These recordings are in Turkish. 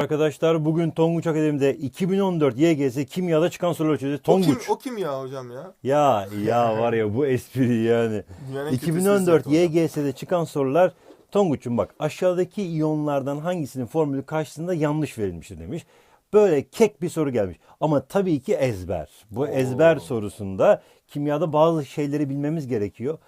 Arkadaşlar bugün Tonguç Akademi'de 2014 YGS kimyada çıkan soruları çözeceğiz. O kim, Tonguç. o kim ya hocam ya? Ya ya var ya bu espri yani. Kötü 2014 esprisi hocam. YGS'de çıkan sorular Tonguç'um bak aşağıdaki iyonlardan hangisinin formülü karşısında yanlış verilmiştir demiş. Böyle kek bir soru gelmiş. Ama tabii ki ezber. Bu ezber sorusunda kimyada bazı şeyleri bilmemiz gerekiyor.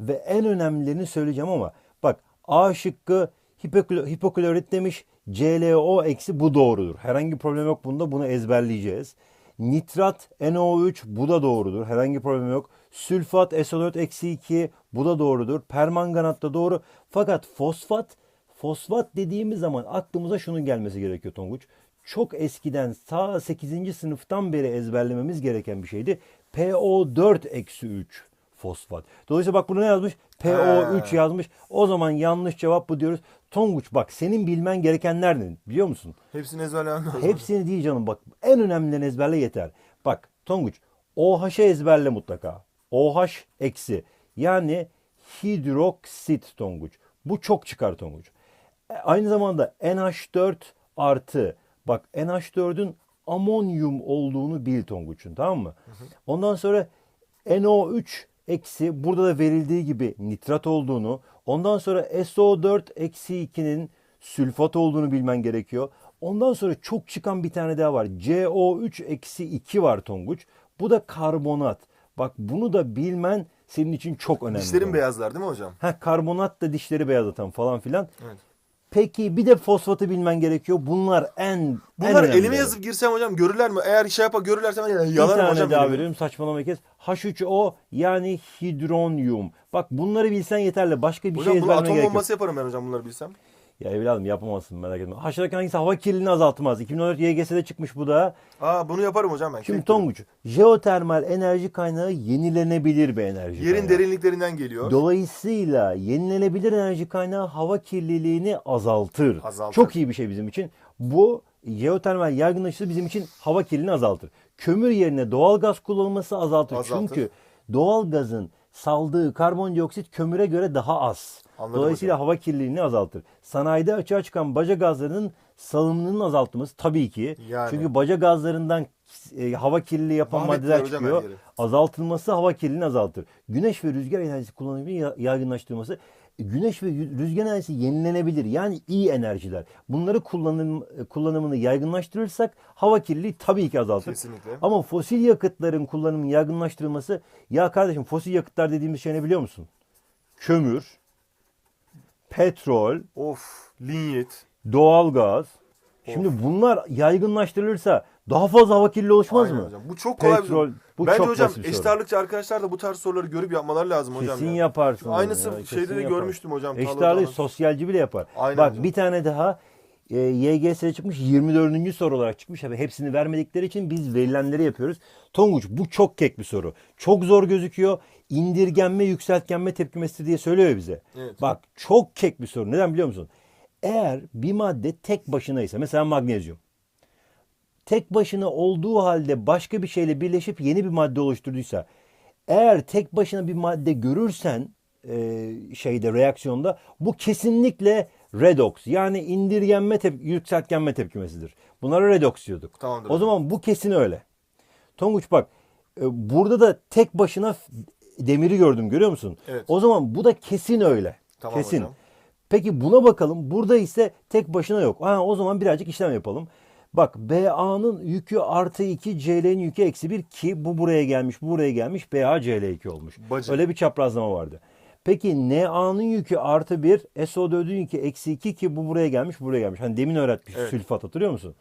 Ve en önemlilerini söyleyeceğim ama bak A şıkkı hipoklorit demiş. ClO eksi bu doğrudur. Herhangi bir problem yok bunda. Bunu ezberleyeceğiz. Nitrat NO3 bu da doğrudur. Herhangi problem yok. Sülfat SO4 eksi 2 bu da doğrudur. Permanganat da doğru. Fakat fosfat fosfat dediğimiz zaman aklımıza şunun gelmesi gerekiyor Tonguç. Çok eskiden ta 8. sınıftan beri ezberlememiz gereken bir şeydi. PO4 eksi 3 fosfat. Dolayısıyla bak bunu ne yazmış? PO3 He. yazmış. O zaman yanlış cevap bu diyoruz. Tonguç bak senin bilmen gerekenler ne biliyor musun? Hepsini ezberlemem lazım. Hepsini değil canım bak en önemlilerini ezberle yeter. Bak Tonguç OH'ı ezberle mutlaka. OH eksi yani hidroksit Tonguç. Bu çok çıkar Tonguç. E, Aynı zamanda NH4 artı bak NH4'ün amonyum olduğunu bil Tonguç'un tamam mı? Ondan sonra NO3 eksi burada da verildiği gibi nitrat olduğunu ondan sonra SO4 eksi 2'nin sülfat olduğunu bilmen gerekiyor. Ondan sonra çok çıkan bir tane daha var. CO3 eksi 2 var Tonguç. Bu da karbonat. Bak bunu da bilmen senin için çok önemli. Dişlerim Tonguç. beyazlar değil mi hocam? Ha karbonat da dişleri beyazlatan falan filan. Evet. Peki bir de fosfatı bilmen gerekiyor. Bunlar en en Bunlar önemlileri. elime yazıp girsem hocam görürler mi? Eğer şey yapar görürlerse ben Bir yalarım tane hocam. daha elimi. veriyorum saçmalama kes. H3O yani hidronyum. Bak bunları bilsen yeterli. Başka bir Hocam şey ezberlemene atom gerek yok. bombası yaparım ben hocam bunları bilsem. Ya evladım yapamazsın merak etme. Aşağıdaki hangisi hava kirliliğini azaltmaz. 2014 YGS'de çıkmış bu da. Aa bunu yaparım hocam ben. Şimdi Tonguç, jeotermal enerji kaynağı yenilenebilir bir enerji Yerin kaynağı. derinliklerinden geliyor. Dolayısıyla yenilenebilir enerji kaynağı hava kirliliğini azaltır. Azaltır. Çok iyi bir şey bizim için. Bu jeotermal yaygınlaşısı bizim için hava kirliliğini azaltır. Kömür yerine doğal gaz kullanılması azaltır. Azaltır. Çünkü doğal gazın saldığı karbondioksit kömüre göre daha az. Anladım Dolayısıyla hava kirliliğini azaltır. Sanayide açığa çıkan baca gazlarının salımının azaltılması tabii ki. Yani. Çünkü baca gazlarından e, hava kirliliği yapan Mahvettiler maddeler hocam çıkıyor. Azaltılması hava kirliliğini azaltır. Güneş ve rüzgar enerjisi kullanımını ya- yaygınlaştırması. Güneş ve rüzgar enerjisi yenilenebilir. Yani iyi enerjiler. Bunları kullanım, kullanımını yaygınlaştırırsak hava kirliliği tabii ki azaltır. Kesinlikle. Ama fosil yakıtların kullanımının yaygınlaştırılması ya kardeşim fosil yakıtlar dediğimiz şey ne biliyor musun? Kömür, petrol, Of linyit. doğalgaz. Şimdi bunlar yaygınlaştırılırsa daha fazla hava kirliliği oluşmaz Aynen mı? hocam. Bu çok kolay bir Petrol, soru. bu Bence çok hocam basit bir eşit soru. ağırlıkçı arkadaşlar da bu tarz soruları görüp yapmaları lazım hocam. Kesin ya. yaparsın. Aynısı onu ya, şeyde de yapar. görmüştüm hocam. Eşit Talha ağırlığı Hoca'nın. sosyalci bile yapar. Aynen Bak hocam. bir tane daha e, YGS'ye çıkmış 24. soru olarak çıkmış. Tabii hepsini vermedikleri için biz verilenleri yapıyoruz. Tonguç bu çok kek bir soru. Çok zor gözüküyor. İndirgenme, yükseltgenme tepkimesi diye söylüyor bize. Evet. Bak çok kek bir soru. Neden biliyor musun? Eğer bir madde tek başınaysa mesela magnezyum tek başına olduğu halde başka bir şeyle birleşip yeni bir madde oluşturduysa eğer tek başına bir madde görürsen e, şeyde reaksiyonda bu kesinlikle redox yani indirgenme tep- yükseltgenme tepkimesidir. Bunlara redox diyorduk. Tamamdır o zaman bu kesin öyle. Tonguç bak e, burada da tek başına demiri gördüm görüyor musun? Evet. O zaman bu da kesin öyle. Tamam kesin. hocam. Peki buna bakalım. Burada ise tek başına yok. Ha, o zaman birazcık işlem yapalım. Bak BA'nın yükü artı 2, CL'nin yükü eksi 1 ki bu buraya gelmiş, bu buraya gelmiş. BA CL2 olmuş. Bacı. Öyle bir çaprazlama vardı. Peki NA'nın yükü artı 1, SO4'ün yükü eksi 2 ki bu buraya gelmiş, buraya gelmiş. Hani demin öğretmiş Evet. sülfat hatırlıyor musun?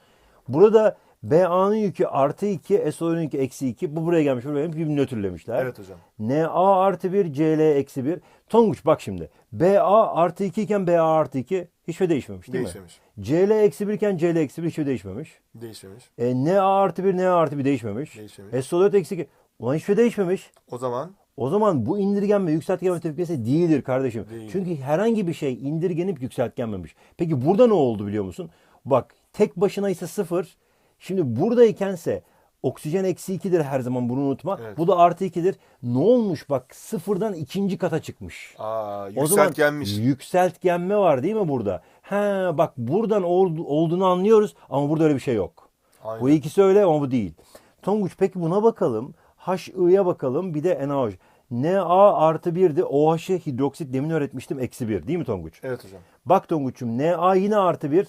Burada BA'nın yükü artı 2, SO4'ün yükü eksi 2. Bu buraya gelmiş, buraya gelmiş. Bir nötrlemişler. Evet hocam. NA artı 1, CL eksi 1. Tonguç bak şimdi. BA artı 2 iken BA artı 2 hiçbir şey değişmemiş değil Değişmemiş. mi? CL eksi 1 iken CL eksi 1 hiçbir şey değişmemiş. Değişmemiş. E, NA artı 1, NA artı 1 değişmemiş. Değişmemiş. SO4 eksi 2. Ulan hiçbir şey değişmemiş. O zaman O zaman bu indirgenme yükseltgenme tepkisi değildir kardeşim. Değil. Çünkü herhangi bir şey indirgenip yükseltgenmemiş. Peki burada ne oldu biliyor musun? Bak tek başına ise sıfır. Şimdi buradaykense Oksijen eksi 2'dir her zaman bunu unutma. Evet. Bu da artı 2'dir. Ne olmuş bak sıfırdan ikinci kata çıkmış. Aa, O zaman yükseltgenmiş. yükseltgenme var değil mi burada? He bak buradan ol- olduğunu anlıyoruz ama burada öyle bir şey yok. Aynen. Bu ikisi öyle ama bu değil. Tonguç peki buna bakalım. HI'ye bakalım bir de NaOH. Na artı 1'di. OH'ı hidroksit demin öğretmiştim eksi 1 değil mi Tonguç? Evet hocam. Bak Tonguç'um Na yine artı 1.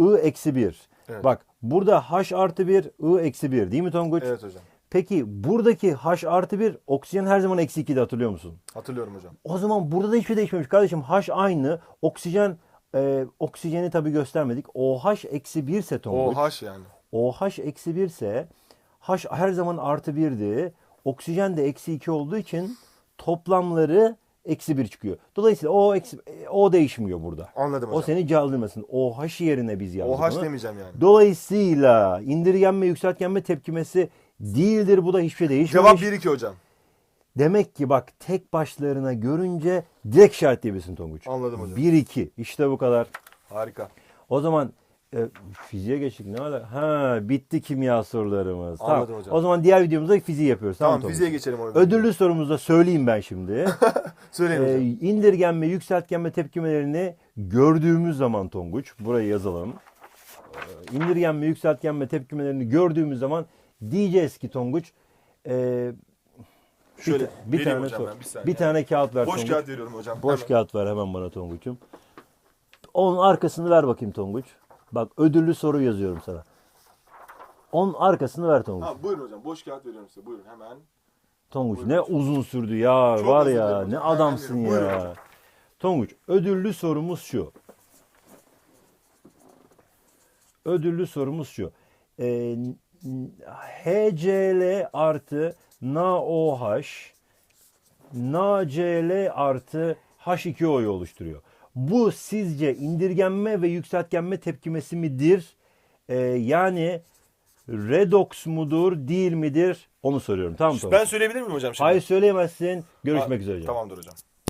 I eksi 1. Evet. Bak burada H artı 1, I eksi 1 değil mi Tonguç? Evet hocam. Peki buradaki H artı 1 oksijen her zaman eksi 2'de hatırlıyor musun? Hatırlıyorum hocam. O zaman burada da hiçbir şey değişmemiş kardeşim. H aynı. Oksijen e, oksijeni tabii göstermedik. OH eksi 1 ise Tonguç. OH yani. OH eksi 1 ise H her zaman artı 1'di. Oksijen de eksi 2 olduğu için toplamları eksi 1 çıkıyor. Dolayısıyla O, eksi, o değişmiyor burada. Anladım O hocam. seni caldırmasın. OH yerine biz yazdık OH onu. demeyeceğim yani. Dolayısıyla indirgenme yükseltgenme tepkimesi değildir. Bu da hiçbir şey değişmemiş. Cevap 1-2 hocam. Demek ki bak tek başlarına görünce direkt işaretleyebilirsin Tonguç. Anladım hocam. 1-2 işte bu kadar. Harika. O zaman e, fiziğe geçtik ne var? Ha bitti kimya sorularımız. Anladım tamam. hocam. O zaman diğer videomuzda fiziği yapıyoruz. Tamam, Tamam fiziğe geçelim o Ödüllü sorumuzda söyleyeyim ben şimdi. Söyleyin e, hocam. indirgenme, yükseltgenme tepkimelerini gördüğümüz zaman Tonguç, burayı yazalım. E, indirgenme, yükseltgenme tepkimelerini gördüğümüz zaman diyeceğiz ki Tonguç, e, bir, Şöyle bir vereyim tane hocam ben bir saniye. bir tane kağıt ver Boş Tonguç. kağıt veriyorum hocam. Boş Hemen. kağıt ver hemen bana Tonguç'um. Onun arkasını ver bakayım Tonguç. Bak ödüllü soru yazıyorum sana. Onun arkasını ver Tonguç. Ha, buyurun hocam. Boş kağıt veriyorum size. Buyurun hemen. Tonguç Buyurun. ne uzun sürdü ya Çok var ya ne adamsın ya. Buyurun hocam. Tonguç ödüllü sorumuz şu. Ödüllü sorumuz şu. Ee, HCl artı NaOH NaCl artı H2O'yu oluşturuyor. Bu sizce indirgenme ve yükseltgenme tepkimesi midir? Ee, yani redox mudur değil midir? Onu soruyorum. Tamam mı? Ben söyleyebilir miyim hocam şimdi? Hayır söyleyemezsin. Görüşmek Ha, üzere. hocam. Tamamdır hocam.